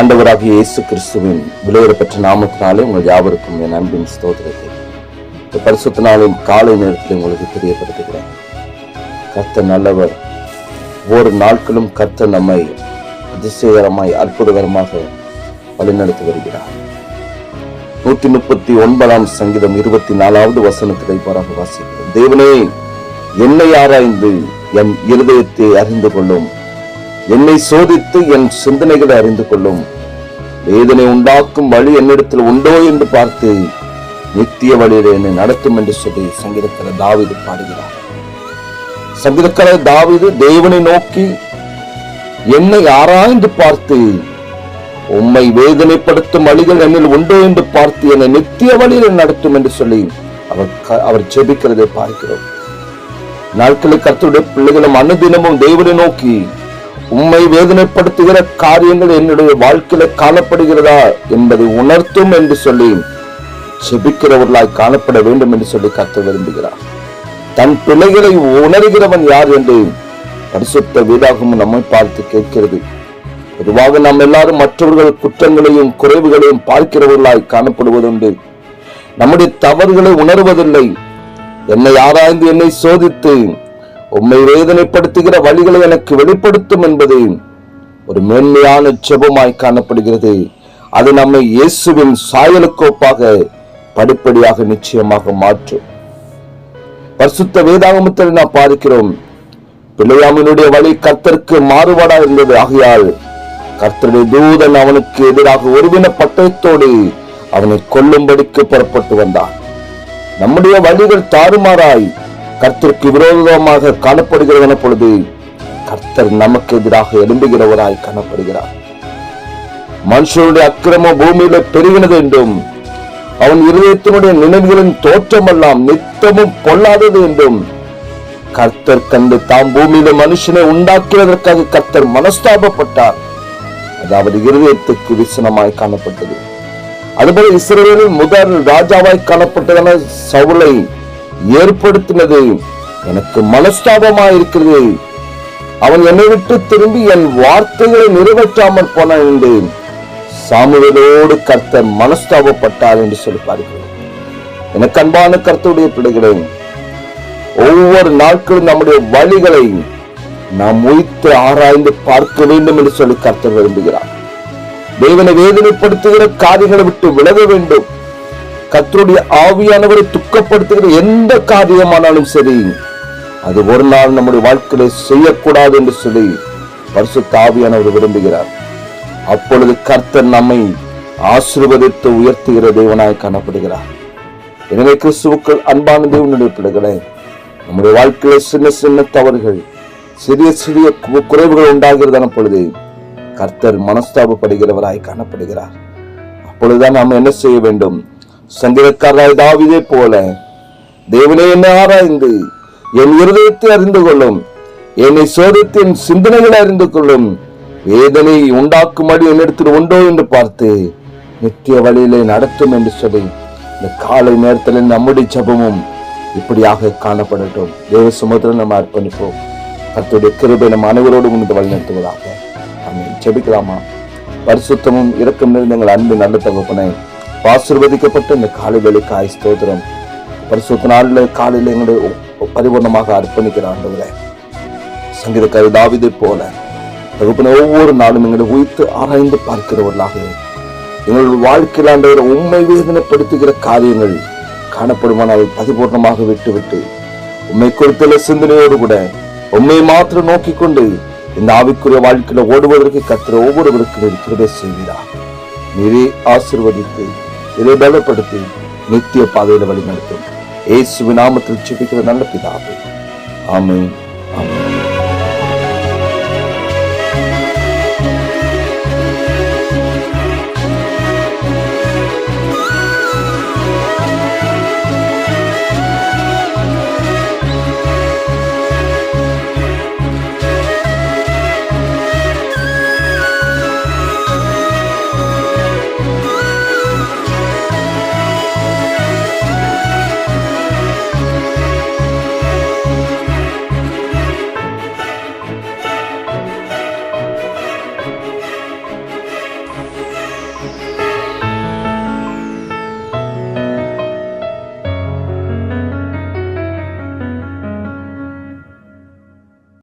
ஆண்டவராகிய இயேசு கிறிஸ்துவின் விலையிடப்பட்ட நாமத்தினாலே உங்கள் யாவருக்கும் என் அன்பின் ஸ்தோத்திரத்தை. இந்த பரிசுத்த நாளின் காலை நேரத்தில் உங்களுக்கு தெரியப்படுத்துகிறேன். கர்த்த நல்லவர். ஒவ்வொரு நாட்களும் கர்த்த நம்மை அதிசயகரமாய் அற்புதகரமாக வழிநடத்தி வருகிறார். நூற்றி முப்பத்தி ஒன்பதாம் சங்கீதம் இருபத்தி நாலாவது வசனத்தை பாராக வாசிக்கிறோம். தேவனே என்னை ஆராய்ந்து என் இருதயத்தை அறிந்து கொள்ளும் என்னை சோதித்து என் சிந்தனைகளை அறிந்து கொள்ளும். வேதனை உண்டாக்கும் வழி என்னிடத்தில் உண்டோ என்று பார்த்து நித்திய வழியில் என்னை நடத்தும் என்று சொல்லி சங்கீதக்காரர் தாவிது பாடுகிறார். சங்கீதக்காரர் தாவிது தேவனை நோக்கி என்னை ஆராய்ந்து பார்த்து உம்மை வேதனைப்படுத்தும் வழிகள் என்னில் உண்டோ என்று பார்த்து என்னை நித்திய வழியில் நடத்தும் என்று சொல்லி அவர் அவர் ஜெபிக்கிறதை பார்க்கிறோம். நாட்களில் கர்த்தருடைய பிள்ளைகளும் அனுதினமும் தேவனை நோக்கி உம்மை வேதனைப்படுத்துகிற காரியங்கள் என்னுடைய வாழ்க்கையில காணப்படுகிறதா என்பதை உணர்த்தும் என்று சொல்லி செபிக்கிறவர்களாய் காணப்பட வேண்டும் என்று சொல்லி கத்த விரும்புகிறார். தன் பிள்ளைகளை உணர்கிறவன் யார் என்று பரிசுத்த வீடாகவும் நம்மை பார்த்து கேட்கிறது. பொதுவாக நாம் எல்லாரும் மற்றவர்கள் குற்றங்களையும் குறைவுகளையும் பார்க்கிறவர்களாய் காணப்படுவதுண்டு. நம்முடைய தவறுகளை உணர்வதில்லை. என்னை ஆராய்ந்து என்னை சோதித்து உம்மை வேதனைப்படுத்துகிற வழிகளை எனக்கு வெளிப்படுத்தும் என்பது ஒரு மேன்மையான செபமாய் காணப்படுகிறது. அது நம்மை இயேசுவின் சாயலுக்கோப்பாக படிப்படியாக நிச்சயமாக மாற்றும். பரிசுத்த வேதாகமத்தில் நாம் பார்க்கிறோம் பிள்ளையாமினுடைய வழி கர்த்தருக்கு மாறுபாடா இருந்தது. ஆகையால் கர்த்தருடைய தூதன் அவனுக்கு எதிராக ஒருவின பட்டயத்தோடு அவனை கொல்லும்படிக்கு புறப்பட்டு வந்தான். நம்முடைய வழிகள் தாறுமாறாய் கர்த்தருக்கு விரோதமாக காணப்படுகிறவன பொழுது கர்த்தர் நமக்கு எதிராக எழும்புகிறவராய் காணப்படுகிறார். மனுஷனுடைய அக்கிரம பூமியில பெருகினது என்றும் அவன் இருதயத்தினுடைய நினைவுகளின் தோற்றமெல்லாம் நித்தமும் பொல்லாதது என்றும் கர்த்தர் கண்டு தாம் பூமியில மனுஷனை உண்டாக்குவதற்காக கர்த்தர் மனஸ்தாபப்பட்டார். அதாவது இருதயத்துக்கு விசனமாய் காணப்பட்டது. அதுபோல இஸ்ரேலில் முதல் ராஜாவாய் காணப்பட்டதான சவுளை ஏற்படுத்தினது. எனக்கு மனஸ்தாபமா இருக்கிறது. அவன் என்னை விட்டு திரும்பி என் வார்த்தைகளை நிறைவேற்றாமல் போனான் என்று சாமுவேலோடு கர்த்தர் மனஸ்தாபப்பட்டார் என்று சொல்லி பார்க்கிறோம். எனக்கு அன்பான கர்த்தருடைய பிள்ளைகளே ஒவ்வொரு நாட்களும் நம்முடைய வழிகளை நாம் உயித்து ஆராய்ந்து பார்க்க வேண்டும் என்று சொல்லி கர்த்தர் விரும்புகிறார். தேவனை வேதனைப்படுத்துகிற காரியங்களை விட்டு விலக வேண்டும். கர்த்தருடைய ஆவியானவரை துக்கப்படுத்துகிற எந்த காரியமானாலும் சரி அது ஒரு நாள் நம்முடைய வாழ்க்கையில செய்யக்கூடாது என்று சொல்லி பரிசு ஆவியானவர் விரும்புகிறார். அப்பொழுது கர்த்தர் நம்மை ஆசிர்வதித்து உயர்த்துகிற தேவனாய் காணப்படுகிறார். எனவே கிறிஸ்துவுக்கள் அன்பான தேவனுடைய பிள்ளைகளே நம்முடைய வாழ்க்கையில சின்ன சின்ன தவறுகள் சிறிய சிறிய கு- குறைவுகள் உண்டாகிறதான பொழுது கர்த்தர் மனஸ்தாபப்படுகிறவராய் காணப்படுகிறார். அப்பொழுதுதான் நாம் என்ன செய்ய வேண்டும்? சங்கீதக்காரராய் தாவிதே போல. தேவனே என்னை ஆராய்ந்து என் இருதயத்தை அறிந்து கொள்ளும் என்னை சோதித்து என் சிந்தனைகளை அறிந்து கொள்ளும் வேதனை உண்டாக்கும்படி என்னிடத்தில் உண்டோ என்று பார்த்து நித்திய வழியிலே நடத்தும் என்று சொல்லி இந்த காலை நேரத்தில் நம்முடைய ஜபமும் இப்படியாக காணப்படட்டும். தேவ சமுத்திரம் நம்ம அர்ப்பணிப்போம். கத்துடைய கிருபை நம் அனைவரோடும் இந்த வழி நடத்துவதாக ஆமென். ஜெபிக்கலாமா? பரிசுத்தமும் இரக்கம் நிறைந்த எங்கள் அன்பு நல்ல தகப்பனை ஆசிர்வதிக்கப்பட்ட இந்த காலைகளுக்கு வேலைக்காய் ஸ்தோத்திரம். பரிசுத்த நாளில் காலையில் எங்களை பரிபூர்ணமாக அர்ப்பணிக்கிற ஆண்டவரே. சங்கீதக்காரி தாவிதை போல தகுப்பின ஒவ்வொரு நாளும் எங்களை உயிர்த்து ஆராய்ந்து பார்க்கிறவர்களாக. எங்களுடைய வாழ்க்கையில் ஆண்டவரை உண்மை வேதனைப்படுத்துகிற காரியங்கள் காணப்படுமானால் பரிபூர்ணமாக விட்டுவிட்டு உண்மை குறித்துள்ள சிந்தனையோடு கூட உண்மை மாத்திரம் நோக்கி கொண்டு இந்த ஆவிக்குரிய வாழ்க்கையில ஓடுவதற்கு கத்திர ஒவ்வொருவருக்கும் இருக்கிறதே செய்கிறார் செய்வீரா நீரே ஆசிர்வதித்து இதை பலப்படுத்தி நித்திய பாதையில வழி நடத்தும் விநாமத்தில் நாமத்தில் நல்ல பிதாவே. ஆமேன்.